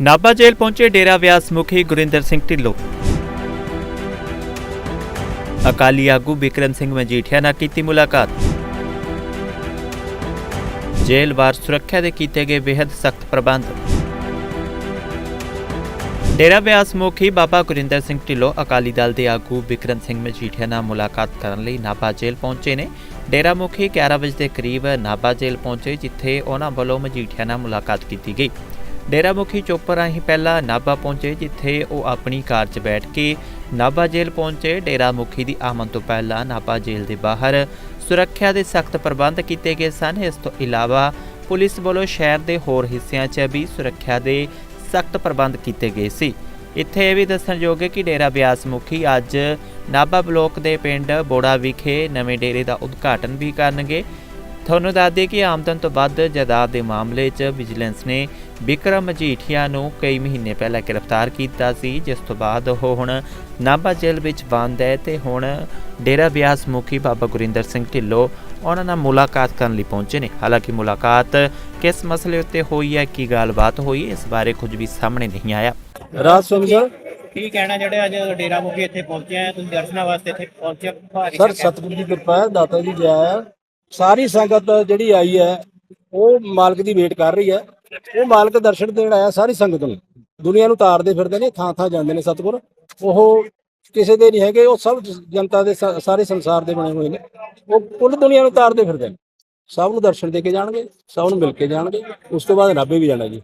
ਨਾਭਾ ਜੇਲ੍ਹ ਪਹੁੰਚੇ ਡੇਰਾ ਵਿਆਸ ਮੁਖੀ ਗੁਰਿੰਦਰ ਸਿੰਘ ਢਿੱਲੋਂ। ਅਕਾਲੀ ਆਗੂ ਬਿਕਰਮ ਸਿੰਘ ਮਜੀਠੀਆ ਨਾਲ ਕੀਤੀ ਮੁਲਾਕਾਤ। ਜੇਲ੍ਹ ਵਾਰ ਸੁਰੱਖਿਆ ਦੇ ਕੀਤੇ ਗਏ ਬੇहद ਸਖਤ ਪ੍ਰਬੰਧ। ਡੇਰਾ ਬਿਆਸ ਮੁਖੀ ਬਾਬਾ ਗੁਰਿੰਦਰ ਸਿੰਘ ਢਿੱਲੋਂ ਅਕਾਲੀ ਦਲ ਦੇ ਆਗੂ ਬਿਕਰਮ ਸਿੰਘ ਮਜੀਠੀਆ ਨਾਲ ਮੁਲਾਕਾਤ ਕਰਨ ਲਈ ਨਾਭਾ ਜੇਲ੍ਹ ਪਹੁੰਚੇ ਨੇ। ਡੇਰਾ ਮੁਖੀ 11 ਵਜੇ ਦੇ ਕਰੀਬ ਨਾਭਾ ਜੇਲ੍ਹ ਪਹੁੰਚੇ, ਜਿੱਥੇ ਉਹਨਾਂ ਵੱਲੋਂ ਮਜੀਠੀਆ ਨਾਲ ਮੁਲਾਕਾਤ ਕੀਤੀ ਗਈ। ਡੇਰਾ ਮੁਖੀ ਚੋਪਰ ਰਾਹੀਂ ਪਹਿਲਾਂ ਨਾਭਾ ਪਹੁੰਚੇ, ਜਿੱਥੇ ਉਹ ਆਪਣੀ ਕਾਰ 'ਚ ਬੈਠ ਕੇ ਨਾਭਾ ਜੇਲ੍ਹ ਪਹੁੰਚੇ। ਡੇਰਾ ਮੁਖੀ ਦੀ ਆਮਦ ਤੋਂ ਪਹਿਲਾਂ ਨਾਭਾ ਜੇਲ੍ਹ ਦੇ ਬਾਹਰ ਸੁਰੱਖਿਆ ਦੇ ਸਖਤ ਪ੍ਰਬੰਧ ਕੀਤੇ ਗਏ ਸਨ। ਇਸ ਤੋਂ ਇਲਾਵਾ ਪੁਲਿਸ ਵੱਲੋਂ ਸ਼ਹਿਰ ਦੇ ਹੋਰ ਹਿੱਸਿਆਂ 'ਚ ਵੀ ਸੁਰੱਖਿਆ ਦੇ ਸਖਤ ਪ੍ਰਬੰਧ ਕੀਤੇ ਗਏ ਸੀ। ਇੱਥੇ ਇਹ ਵੀ ਦੱਸਣਯੋਗ ਹੈ ਕਿ ਡੇਰਾ ਬਿਆਸ ਮੁਖੀ ਅੱਜ ਨਾਭਾ ਬਲੋਕ ਦੇ ਪਿੰਡ ਬੋੜਾ ਵਿਖੇ ਨਵੇਂ ਡੇਰੇ ਦਾ ਉਦਘਾਟਨ ਵੀ ਕਰਨਗੇ। ਤੁਹਾਨੂੰ ਦੱਸ ਦਈਏ ਕਿ ਆਮਦਨ ਤੋਂ ਵੱਧ ਜਾਇਦਾਦ ਦੇ ਮਾਮਲੇ 'ਚ ਵਿਜੀਲੈਂਸ ਨੇ ਵਿਕਰਮ ਮਜੀਠੀਆ ਨੂੰ ਕਈ ਮਹੀਨੇ ਪਹਿਲਾਂ ਗ੍ਰਿਫਤਾਰ ਕੀਤਾ ਸੀ ਜਿਸ ਤੋਂ ਬਾਅਦ ਉਹ ਹੁਣ ਨਾਭਾ ਜੇਲ੍ਹ ਵਿੱਚ ਬੰਦ ਹੈ ਤੇ ਹੁਣ ਡੇਰਾ ਬਿਆਸ ਮੁਖੀ ਬਾਬਾ ਗੁਰਿੰਦਰ ਸਿੰਘ ਢਿੱਲੋਂ ਉਹਨਾਂ ਨਾਲ ਮੁਲਾਕਾਤ ਕਰਨ ਲਈ ਪਹੁੰਚੇ ਨੇ। ਹਾਲਾਂਕਿ ਮੁਲਾਕਾਤ ਕਿਸ ਮਸਲੇ ਉੱਤੇ ਹੋਈ ਹੈ ਕੀ ਗੱਲਬਾਤ ਹੋਈ ਇਸ ਬਾਰੇ ਕੁਝ ਵੀ ਸਾਹਮਣੇ ਨਹੀਂ ਆਇਆ। ਰਾਜ ਸਿੰਘ ਸਰ ਕੀ ਕਹਿਣਾ ਜਿਹੜੇ ਅੱਜ ਡੇਰਾ ਮੁਖੀ ਇੱਥੇ ਪਹੁੰਚੇ ਆ ਤੁਸੀਂ ਦਰਸ਼ਨਾਂ ਵਾਸਤੇ ਇੱਥੇ ਪਹੁੰਚੇ ਸਰ ਸਤਿਗੁਰੂ ਦੀ ਕਿਰਪਾ ਹੈ ਦਾਤਾ ਜੀ ਜੈ ਸਾਰੀ ਸੰਗਤ ਜਿਹੜੀ ਆਈ ਹੈ ਉਹ ਮਾਲਕ ਦੀ ਵੇਟ ਕਰ ਰਹੀ ਹੈ। ਉਹ ਮਾਲਕ ਦਰਸ਼ਨ ਦੇਣ ਆਇਆ ਸਾਰੀ ਸੰਗਤ ਨੂੰ। ਦੁਨੀਆ ਨੂੰ ਤਾਰਦੇ ਫਿਰਦੇ ਨੇ ਥਾਂ ਥਾਂ ਜਾਂਦੇ ਨੇ ਸਤਿਗੁਰ। ਉਹ ਕਿਸੇ ਦੇ ਨਹੀਂ ਹੈਗੇ ਉਹ ਸਭ ਜਨਤਾ ਦੇ ਸਾਰੇ ਸੰਸਾਰ ਦੇ ਬਣੇ ਹੋਏ ਨੇ। ਉਹ ਕੁੱਲ ਦੁਨੀਆ ਨੂੰ ਤਾਰਦੇ ਫਿਰਦੇ ਨੇ। ਸਭ ਨੂੰ ਦਰਸ਼ਨ ਦੇ ਕੇ ਜਾਣਗੇ ਸਭ ਨੂੰ ਮਿਲ ਕੇ ਜਾਣਗੇ। ਉਸ ਤੋਂ ਬਾਅਦ ਨਾਭੇ ਵੀ ਜਾਣਾ ਜੀ।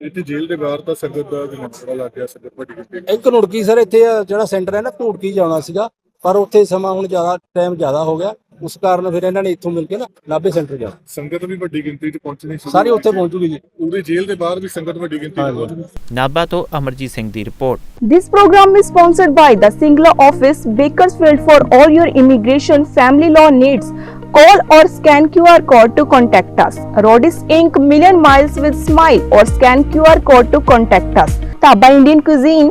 ਇੱਥੇ ਜੇਲ੍ਹ ਦੇ ਬਾਹਰ ਤਾਂ ਸੰਗਤ ਦਾ ਮੰਤਰਾ ਲੱਗ ਗਿਆ ਸੰਗਤ ਵੱਡੀ ਗਿਣਤੀ ਇੱਕ ਘਨੁੜਕੀ ਸਰ ਇੱਥੇ ਜਿਹੜਾ ਸੈਂਟਰ ਹੈ ਨਾ ਘਨੁੜਕੀ ਜਾਣਾ ਸੀਗਾ। ਪਰ ਉੱਥੇ ਸਮਾਂ ਹੁਣ ਜ਼ਿਆਦਾ ਟਾਈਮ ਜ਼ਿਆਦਾ ਹੋ ਗਿਆ। ਉਸ ਕਾਰਨ ਫਿਰ ਇਹਨਾਂ ਨੇ ਇੱਥੋਂ ਮਿਲ ਕੇ ਨਾ ਨਾਭੇ ਸੈਂਟਰ ਜਾਣਾ ਸੰਗਤ ਵੀ ਵੱਡੀ ਗਿਣਤੀ 'ਚ ਪਹੁੰਚਣੀ ਸ਼ੁਰੂ ਸਾਰੀ ਉੱਥੇ। ਪਹੁੰਚੂਗੀ ਜੀ ਉਹਦੇ ਜੇਲ੍ਹ ਦੇ ਬਾਹਰ ਵੀ ਸੰਗਤ ਵੱਡੀ ਗਿਣਤੀ 'ਚ ਹਾਂਜੀ। ਪਹੁੰਚਣੀ ਨਾਭਾ ਤੋਂ ਅਮਰਜੀਤ ਸਿੰਘ ਦੀ report This program is sponsored by the Singla office, Bakersfield. For all your immigration family law needs, call or scan QR code to contact us. Rodis Inc. Million Miles with Smile or scan QR code to contact us. Taba Indian Cuisine,